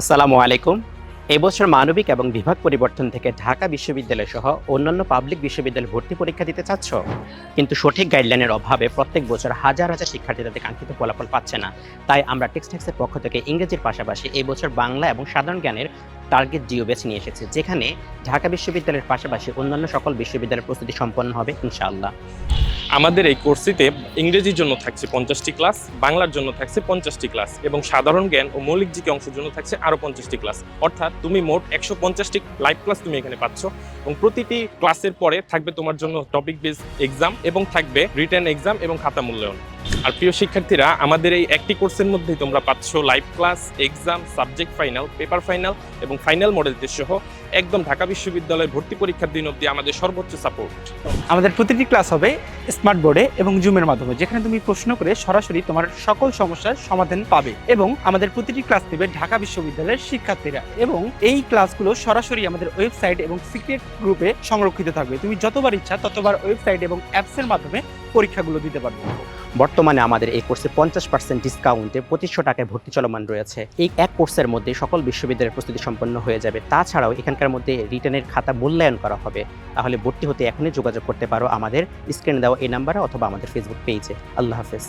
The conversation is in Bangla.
আসসালামু আলাইকুম। এবছর মানবিক এবং বিভাগ পরিবর্তন থেকে ঢাকা বিশ্ববিদ্যালয় সহ অন্যান্য পাবলিক বিশ্ববিদ্যালয় ভর্তি পরীক্ষা দিতে চাচ্ছ? কিন্তু সঠিক গাইডলাইনের অভাবে প্রত্যেক বছর হাজার হাজার শিক্ষার্থী তাদের কাঙ্ক্ষিত ফলাফল পাচ্ছে না। তাই আমরা টেক্সটেক্সের পক্ষ থেকে ইংরেজির পাশাপাশি এই বছর বাংলা এবং সাধারণ জ্ঞানের টার্গেট জিও বেছে নিয়ে এসেছে, যেখানে ঢাকা বিশ্ববিদ্যালয়ের পাশাপাশি অন্যান্য সকল বিশ্ববিদ্যালয়ের প্রস্তুতি সম্পন্ন হবে, ইনশাআল্লাহ। আমাদের এই কোর্সটিতে ইংরেজির জন্য থাকছে পঞ্চাশটি ক্লাস, বাংলার জন্য থাকছে পঞ্চাশটি ক্লাস এবং সাধারণ জ্ঞান ও মৌলিক জিকে অংশের জন্য থাকছে আরও পঞ্চাশটি ক্লাস। অর্থাৎ তুমি মোট একশো পঞ্চাশটি লাইভ ক্লাস তুমি এখানে পাচ্ছ এবং প্রতিটি ক্লাসের পরে থাকবে তোমার জন্য টপিক বেস এক্সাম এবং থাকবে রিটার্ন এক্সাম এবং খাতা মূল্যায়ন। আর প্রিয় শিক্ষার্থীরা, আমাদের এই একটি কোর্সের মধ্যেই তোমরা পাচ্ছ live class exam subject final paper final এবং ফাইনাল মডেল টেস্ট সহ একদম ঢাকা বিশ্ববিদ্যালয়ের ভর্তি পরীক্ষার দিন অবধি আমাদের সর্বোচ্চ সাপোর্ট আমাদের প্রতিটি ক্লাস হবে স্মার্ট বোর্ডে এবং জুমের মাধ্যমে, যেখানে তুমি প্রশ্ন করে সরাসরি তোমার সকল সমস্যার সমাধান পাবে এবং আমাদের প্রতিটি ক্লাস নেবে ঢাকা বিশ্ববিদ্যালয়ের শিক্ষার্থীরা এবং এই ক্লাসগুলো সরাসরি আমাদের ওয়েবসাইট এবং সিক্রেট গ্রুপে সংরক্ষিত থাকবে। তুমি যতবার ইচ্ছা ততবার ওয়েবসাইট এবং অ্যাপসের মাধ্যমে পরীক্ষাগুলো দিতে পারবে। বর্তমানে আমাদের এই কোর্সে পঞ্চাশ পার্সেন্ট ডিসকাউন্টে পঁচিশশো টাকায় ভর্তি চলমান রয়েছে। এই এক কোর্সের মধ্যে সকল বিশ্ববিদ্যালয়ের প্রস্তুতি সম্পন্ন হয়ে যাবে। তাছাড়াও এখানকার মধ্যে রিটার্নের খাতা মূল্যায়ন করা হবে। তাহলে ভর্তি হতে এখনই যোগাযোগ করতে পারো আমাদের। স্ক্রিনে দেওয়া এই নাম্বারে অথবা আমাদের ফেসবুক পেজে আল্লাহ হাফেজ।